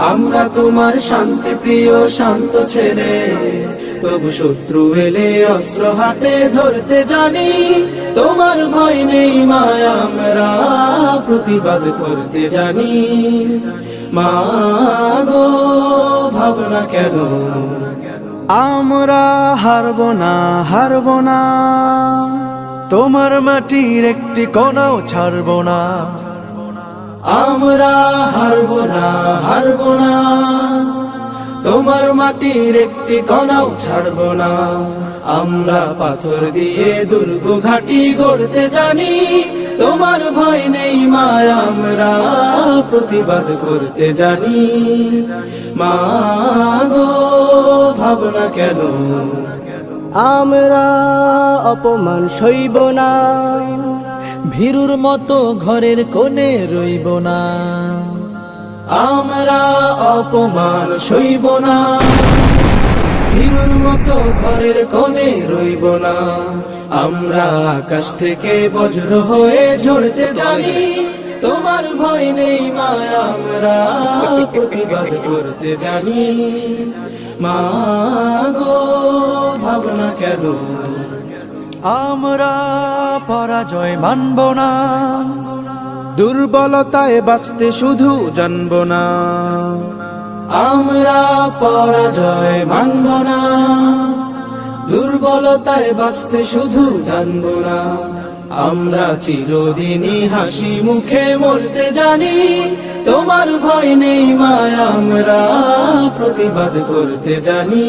আমরা তোমার শান্তি প্রিয়, শান্ত ছেলে। তবু শত্রু এলে অস্ত্র হাতে ধরতে জানি। তোমার ভয় নেই মা আমরা প্রতিবাদ করতে জানি। মা গো, ভাবনা কেন? আমরা হারব না হারব না। তোমার মাটির একটি কণাও ছাড়ব না। আমরা হারব না হারব না। তোমার মাটির একটি কণাও ছাড়ব না। আমরা পাথর দিয়ে দুর্গ ঘাটি গড়তে জানি। তোমার ভয় নেই মা আমরা প্রতিবাদ করতে জানি। মা গো, ভাবনা কেন? আমরা অপমান সইব না। ভীরুর মতো ঘরের কোণে রইব না। আমরা অপমান সইব না। হিরুর মতো ঘরের কোণে রইব না। আমরা আকাশ থেকে বজ্র হয়ে ঝরতে জানি। তোমার ভয় নেই মা, আমরা প্রতিবাদ করতে জানি। মা গো, ভাবনা কেন? আমরা পরাজয় মানব না। দুর্বলতায় বাঁচতে শুধু জানব না। আমরা পরাজয় মানব না। দুর্বলতায় বাঁচতে শুধু জানব না। আমরা চিরদিনই হাসি মুখে মরতে জানি, তোমার ভয় নেই মা আমরা প্রতিবাদ করতে জানি।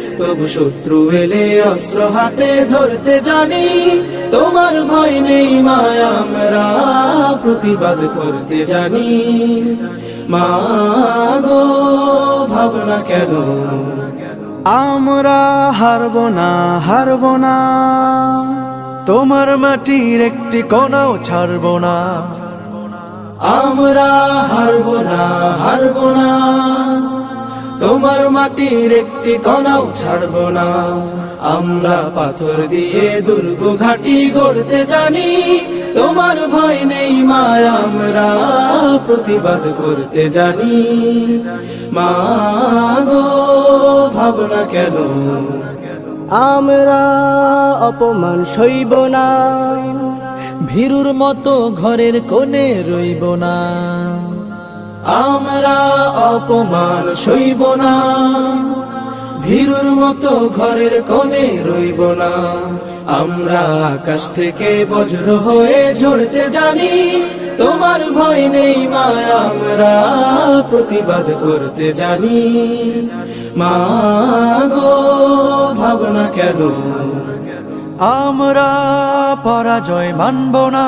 তবু শত্রু এলে অস্ত্র হাতে ধরতে জানি। তোমার ভয় নেই মা আমরা প্রতিবাদ করতে জানি। মা গো, ভাবনা কেন? আমরা হারব না হারব না। তোমার মাটির একটি কণাও ছাড়ব না। আমরা হারব না হারব না। তোমার মাটির একটি কণাও ছাড়ব না। আমরা পাথর দিয়ে দুর্গ ঘাটি গড়তে জানি, তোমার ভয় নেই মা, আমরা প্রতিবাদ করতে জানি। মা গো, ভাবনা কেন? আমরা অপমান সইব না। ভীরুর মতো ঘরের কোণে রইব না। আমরা অপমান সইব না। ভীরুর মতো ঘরের কোণে রইব না। আমরা আকাশ থেকে বজ্র হয়ে ঝরতে জানি, তোমার ভয় নেই মা আমরা প্রতিবাদ করতে জানি। মা গো ভাবনা কেন? আমরা পরাজয় মানব না।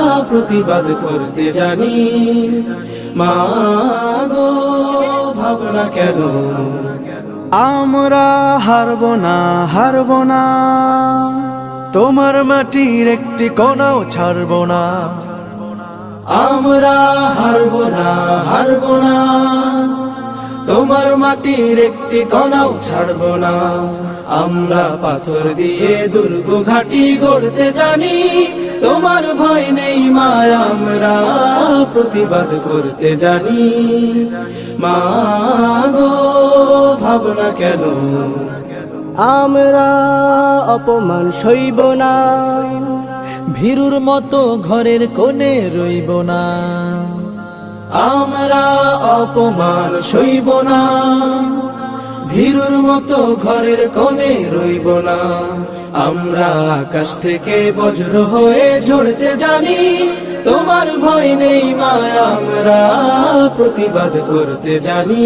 প্রতিবাদ করতে জানি। মাগো ভাবনা কেন? আমরা হারব না হারব না। তোমার মাটির একটি কণাও ছাড়ব না। আমরা হারব না হারব না। তোমার মাটির একটি কণাও ছাড়ব না। আমরা পাথর দিয়ে দুর্গ ঘাটি গড়তে জানি। তোমার ভয় নেই মায় আমরা প্রতিবাদ করতে জানি। মাগো ভাবনা কেন? আমরা অপমান সইব না। ভীরুর মতো ঘরের কোণে রইব না। আমরা অপমান সইব না। ভীরুর মতো ঘরের কোণে রইব না। আমরা আকাশ থেকে বজ্র হয়ে ঝরতে জানি, তোমার ভয় নেই মা আমরা প্রতিবাদ করতে জানি।